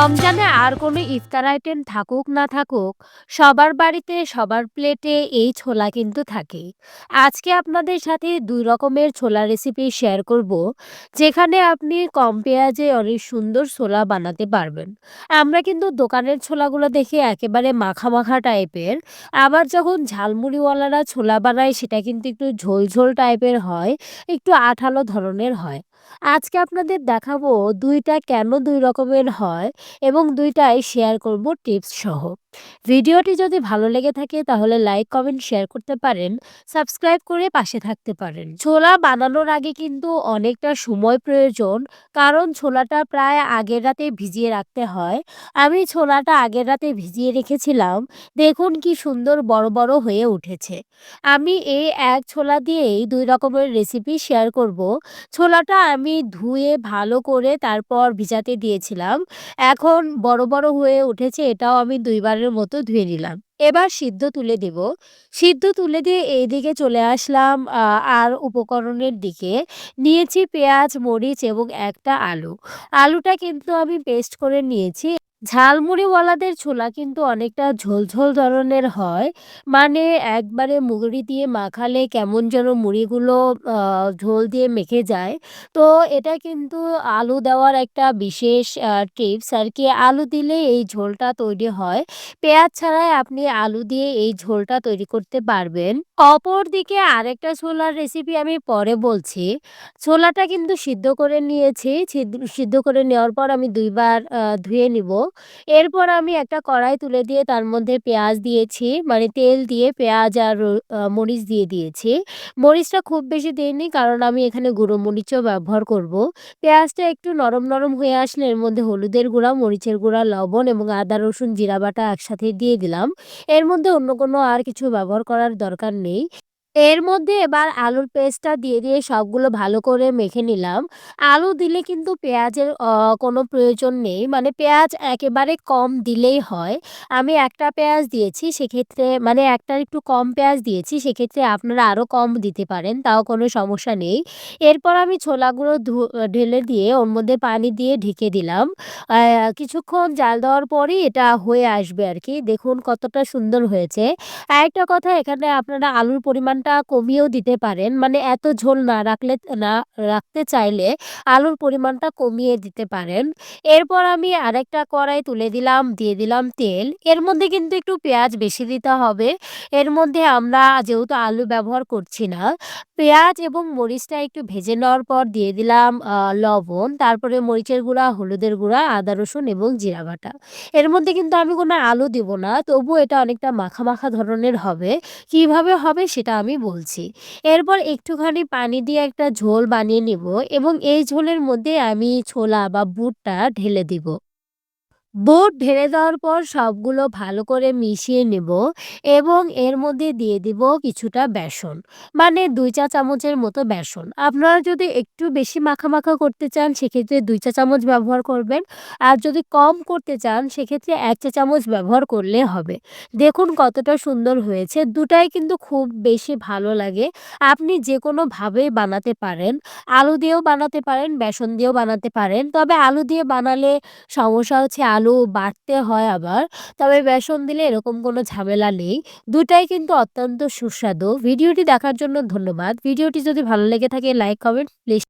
আর কোনো ইফতার আইটেম থাকুক না থাকুক সবার বাড়িতে সবার প্লেটে এই ছোলা কিন্তু থাকেই। আজকে আপনাদের সাথে দুই রকমের ছোলা রেসিপি শেয়ার করব, যেখানে আপনি কম পেঁয়াজে অনেক সুন্দর ছোলা বানাতে পারবেন। আমরা কিন্তু দোকানের ছোলাগুলো দেখে একেবারে মাখা, মাখা টাইপের। আবার যখন ঝালমুড়িওয়ালারা ছোলা বানায় সেটা কিন্তু একটু ঝোল, ঝোল টাইপের হয়, একটু আঠালো ধরনের হয়। আজকে আপনাদের দেখাবো দুইটা কেন দুই রকমের হয় এবং দুইটাই শেয়ার করব টিপস সহ। ভিডিওটি যদি ভালো লেগে থাকে তাহলে লাইক, কমেন্ট, শেয়ার করতে পারেন। সাবস্ক্রাইব করে পাশে থাকতে পারেন। ছোলা বানানোর আগে কিন্তু অনেকটা সময় প্রয়োজন। কারণ ছোলাটা প্রায় আগের রাতে ভিজিয়ে রাখতে হয়। আমি ছোলাটা আগের রাতে ভিজিয়ে রেখেছিলাম। দেখুন কি সুন্দর বড়, বড় হয়ে উঠেছে। আমি এই এক ছোলা দিয়েই দুই রকমের রেসিপি শেয়ার করব। ছোলাটা আমি ধুয়ে ভালো করে তারপর ভিজাতে দিয়েছিলাম। এখন বড়, বড় হয়ে উঠেছে এটাও আমি দুইবারের মতো ধুয়ে নিলাম। এবার সিদ্ধ তুলে দেব। সিদ্ধ তুলে দিয়ে এইদিকে চলে আসলাম আর উপকরণের দিকে। নিয়েছি পেঁয়াজ, মরিচ এবং একটা আলু। আলুটা কিন্তু আমি পেস্ট করে নিয়েছি। ঝালমুড়িওয়ালাদের ছোলা কিন্তু অনেকটা ঝোল, ঝোল ধরনের হয়। মানে একবারে মুড়ি দিয়ে মাখালে কেমন যেন মুড়িগুলো ঝোল দিয়ে মেখে যায়। তো এটা কিন্তু আলু দেওয়ার একটা বিশেষ টিপস আরকি। আলু দিলে এই ঝোলটা তৈরি হয়। পেঁয়াজ ছাড়াই আপনি আলু দিয়ে এই ঝোলটা তৈরি করতে পারবেন। অপরদিকে আরেকটা ছোলার রেসিপি আমি পরে বলছি। ছোলাটা কিন্তু সিদ্ধ করে নিয়েছি। সিদ্ধ করে নেওয়ার পর আমি ২ বার আ ধুয়ে নিব। এরপর আমি একটা কড়াই তুলে দিয়ে তার মধ্যে পেঁয়াজ দিয়েছি। মানে তেল দিয়ে পেঁয়াজ আর মরিচ দিয়ে দিয়েছি। মরিচটা খুব বেশি দেইনি কারণ আমি এখানে গুঁড়ো মরিচও ব্যবহার করব। পেঁয়াজটা একটু নরম, নরম হয়ে আসলে এর মধ্যে হলুদের গুঁড়া, মরিচের গুঁড়া, লবণ এবং আদা, রসুন, জিরা বাটা একসাথে দিয়ে দিলাম। এর মধ্যে অন্য কোনো আর কিছু ব্যবহার করার দরকার নেই। এর মধ্যে এবার আলুর পেস্টটা দিয়ে, দিয়ে সবগুলো ভালো করে মেখে নিলাম। আলু দিলে কিন্তু পেঁয়াজের কোনো প্রয়োজন নেই। মানে পেঁয়াজ একেবারে কম দিলেই হয়। আমি একটা পেঁয়াজ দিয়েছি সেক্ষেত্রে মানে একটার একটু কম পেঁয়াজ দিয়েছি। সেক্ষেত্রে আপনারা আরও কম দিতে পারেন। তাও কোনো সমস্যা নেই। এরপর আমি ছোলাগুলো ধু ঢেলে দিয়ে ওর মধ্যে পানি দিয়ে ঢেকে দিলাম। কিছুক্ষণ জাল দেওয়ার পরই এটা হয়ে আসবে আরকি। দেখুন কতটা সুন্দর হয়েছে। আরেকটা কথা এখানে আপনারা আলুর পরিমাণটা কমিয়েও দিতে পারেন। মানে এত ঝোল না রাখলে না রাখতে চাইলে আলুর পরিমাণটা কমিয়ে দিতে পারেন। এরপর আমি আরেকটা কড়াই তুলে দিলাম, দিয়ে দিলাম তেল। এর মধ্যে কিন্তু একটু পেঁয়াজ বেশি দিতে হবে। এর মধ্যে আমরা যেহেতু আলু ব্যবহার করছি না, পেঁয়াজ এবং মরিচটা একটু ভেজে নেওয়ার পর দিয়ে দিলাম লবণ, তারপরে মরিচের গুঁড়া, হলুদের গুঁড়া, আদা, রসুন এবং জিরা বাটা। এর মধ্যে কিন্তু আমি কোনো আলু দিব না। তবুও এটা অনেকটা মাখা, মাখা ধরনের হবে। কীভাবে হবে সেটা আমি বলছি। এরপর একটুখানি পানি দিয়ে একটা ঝোল বানিয়ে নিব এবং এই ঝোলের মধ্যে আমি ছোলা বা বুটটা ঢেলে দিব। বুট ঢেলে দেওয়ার পর সবগুলো ভালো করে মিশিয়ে নেব এবং এর মধ্যে দিয়ে দিব কিছুটা বেসন। মানে দুই চা চামচের মতো বেসন। আপনারা যদি একটু বেশি মাখা, মাখা করতে চান সেক্ষেত্রে দুই চা চামচ ব্যবহার করবেন। আর যদি কম করতে চান সেক্ষেত্রে ১ চা চামচ ব্যবহার করলে হবে। দেখুন কতটা সুন্দর হয়েছে। দুটাই কিন্তু খুব বেশি ভালো লাগে। আপনি যেকোনোভাবেই বানাতে পারেন। আলু দিয়েও বানাতে পারেন, বেসন দিয়েও বানাতে পারেন। তবে আলু দিয়ে বানালে সমস্যা হচ্ছে আলু বাড়তে হয় আবার। তবে বেসন দিলে এরকম কোনো ঝামেলা নেই। দুটাই কিন্তু অত্যন্ত সুস্বাদু। ভিডিওটি দেখার জন্য ধন্যবাদ। ভিডিওটি যদি ভালো লেগে থাকে লাইক, কমেন্ট প্লিজ